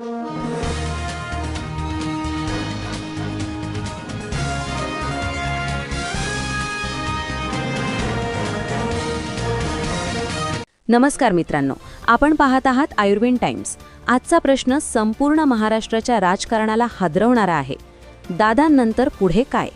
नमस्कार मित्रांनो आपण पाहत आहात आयुर्वेद टाइम्स. आजचा प्रश्न संपूर्ण महाराष्ट्राच्या राजकारणाला हादरवणारा आहे. दादांनंतर पुढे काय?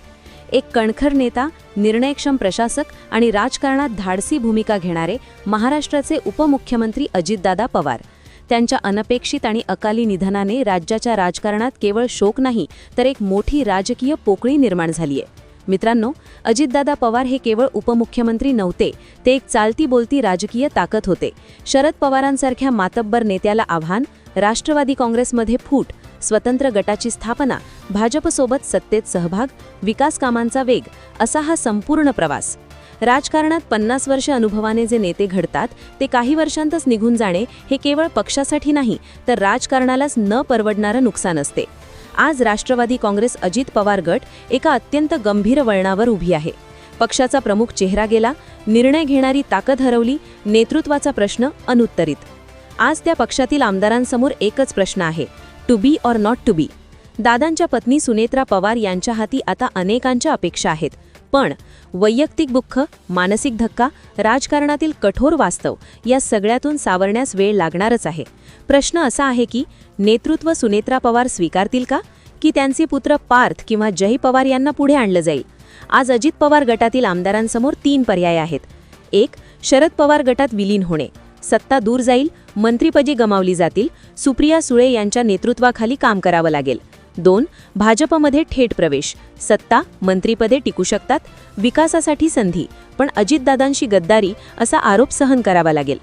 एक कणखर नेता निर्णयक्षम प्रशासक आणि राजकारणात धाडसी भूमिका घेणारे महाराष्ट्राचे उपमुख्यमंत्री अजितदादा पवार. त्यांच्या अनपेक्षित आणि अकाली निधनाने राज्याच्या राजकारणात केवळ शोक नाही तर एक मोठी राजकीय पोकळी निर्माण झाली आहे. मित्रांनो अजितदादा पवार हे केवळ उपमुख्यमंत्री नव्हते ते एक चालती बोलती राजकीय ताकद होते. शरद पवारांसारख्या मातब्बर नेत्याला आव्हान राष्ट्रवादी काँग्रेसमध्ये फूट स्वतंत्र गटाची स्थापना भाजपसोबत सत्तेत सहभाग विकास कामांचा वेग असा हा संपूर्ण प्रवास. राजकारणात पन्नास वर्ष अनुभवाने जे नेते घडतात ते काही वर्षांतच निघून जाणे हे केवळ पक्षासाठी नाही तर राजकारणालाच न परवडणारं नुकसान असते. आज राष्ट्रवादी काँग्रेस अजित पवार गट एका अत्यंत गंभीर वळणावर उभी आहे. पक्षाचा प्रमुख चेहरा गेला निर्णय घेणारी ताकद हरवली नेतृत्वाचा प्रश्न अनुत्तरित. आज त्या पक्षातील आमदारांसमोर एकच प्रश्न आहे to be or not to be दादांच्या पत्नी सुनेत्रा पवार यांच्या हाती आता अनेकांच्या अपेक्षा आहेत. पण वैयक्तिक दुःख मानसिक धक्का राजकारणातील कठोर वास्तव या सगळ्यातून सावरण्यास वेळ लागणारच आहे. प्रश्न असा आहे की नेतृत्व सुनेत्रा पवार स्वीकारतील का? की त्यांचे पुत्र पार्थ किंवा जय पवार यांना पुढे आणलं जाईल? आज अजित पवार गटातील आमदारांसमोर तीन पर्याय आहेत. एक शरद पवार गटात विलीन होणे. सत्ता दूर जाईल मंत्रिपदी गमावली जातील सुप्रिया सुळे यांच्या नेतृत्वाखाली काम करावं लागेल. दोन भाजपमध्ये थेट प्रवेश. सत्ता मंत्रीपदे टिकू शकतात. विकासासाठी संधी. पण अजितदादांशी गद्दारी असा आरोप सहन करावा लागेल.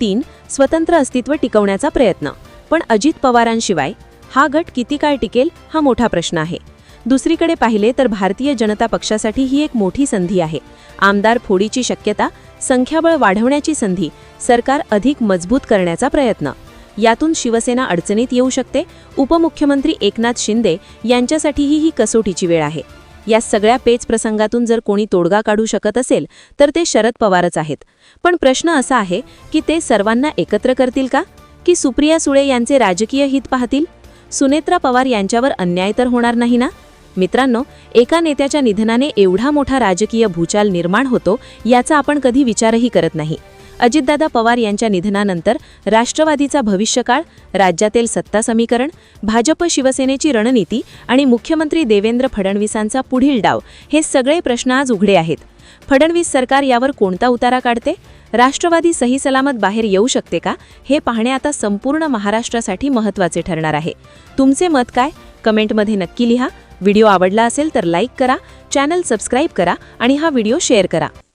तीन स्वतंत्र अस्तित्व टिकवण्याचा प्रयत्न. पण अजित पवारांशिवाय हा गट किती काळ टिकेल हा मोठा प्रश्न आहे. दुसरीकडे पाहिले तर भारतीय जनता पक्षासाठी ही एक मोठी संधी आहे. आमदार फोडीची शक्यता संख्याबळ वाढवण्याची संधी सरकार अधिक मजबूत करण्याचा प्रयत्न. यातून शिवसेना अडचणीत येऊ शकते. उपमुख्यमंत्री एकनाथ शिंदे यांच्यासाठीही ही कसोटीची वेळ आहे. या सगळ्या पेच प्रसंगातून जर कोणी तोडगा काढू शकत असेल तर ते शरद पवारच आहेत. पण प्रश्न असा आहे की ते सर्वांना एकत्र करतील का? की सुप्रिया सुळे यांचे राजकीय हित पाहतील? सुनेत्रा पवार यांच्यावर अन्याय तर होणार नाही ना? मित्रांनो एका नेत्याच्या निधनाने एवढा मोठा राजकीय भूचाल निर्माण होतो याचा आपण कधी विचारही करत नाही. अजितदादा पवार यांच्या निधनानंतर राष्ट्रवादीचा भविष्यकाळ राज्यातील सत्ता समीकरण भाजप शिवसेनेची रणनीती आणि मुख्यमंत्री देवेंद्र फडणवीसांचा पुढील डाव हे सगळे प्रश्न आज उघडे आहेत. फडणवीस सरकार यावर कोणता उतारा काढते? राष्ट्रवादी सही सलामत बाहेर येऊ शकते का? हे पाहणे आता संपूर्ण महाराष्ट्रासाठी महत्त्वाचे ठरणार आहे. तुमचे मत काय? कमेंटमध्ये नक्की लिहा. व्हिडिओ आवडला असेल तर लाईक करा चॅनल सबस्क्राईब करा आणि हा व्हिडिओ शेअर करा.